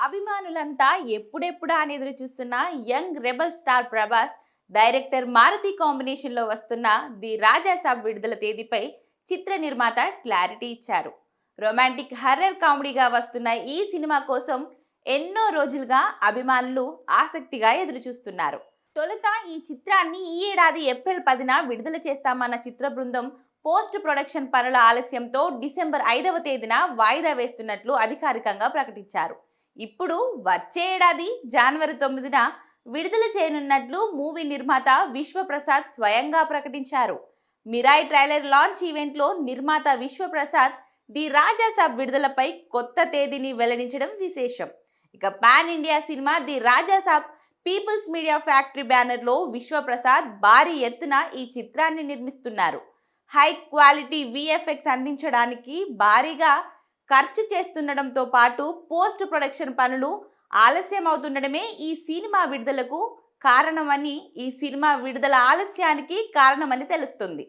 అభిమానులంతా ఎప్పుడెప్పుడా అని ఎదురు చూస్తున్న young rebel star Prabhas director Maruthi కాంబినేషన్లో వస్తున్న ది రాజాసాబ్ విడుదల తేదీపై చిత్ర నిర్మాత క్లారిటీ ఇచ్చారు. రొమాంటిక్ హర్రర్ కామెడీగా వస్తున్న ఈ సినిమా కోసం ఎన్నో రోజులుగా అభిమానులు ఆసక్తిగా ఎదురు చూస్తున్నారు. తొలుత ఈ చిత్రాన్ని ఈ ఏడాది ఏప్రిల్ పదిన విడుదల చేస్తామన్న చిత్ర బృందం పోస్ట్ ప్రొడక్షన్ పనుల ఆలస్యంతో డిసెంబర్ ఐదవ తేదీన వాయిదా వేస్తున్నట్లు అధికారికంగా ప్రకటించారు. ఇప్పుడు వచ్చే ఏడాది జనవరి తొమ్మిదిన విడుదల చేయనున్నట్లు మూవీ నిర్మాత విశ్వప్రసాద్ స్వయంగా ప్రకటించారు. మిరాయి ట్రైలర్ లాంచ్ ఈవెంట్లో నిర్మాత విశ్వప్రసాద్ ది రాజాసాబ్ విడుదలపై కొత్త తేదీని వెల్లడించడం విశేషం. ఇక pan India cinema the Rajasaab People's Media Factory బ్యానర్లో విశ్వప్రసాద్ భారీ ఎత్తున ఈ చిత్రాన్ని నిర్మిస్తున్నారు. హై క్వాలిటీ విఎఫ్ఎక్స్ అందించడానికి భారీగా ఖర్చు చేస్తుండడంతో పాటు పోస్ట్ ప్రొడక్షన్ పనులు ఆలస్యం అవుతుండడమే ఈ సినిమా విడుదలకు కారణమని ఈ సినిమా విడుదల ఆలస్యానికి కారణమని తెలుస్తుంది.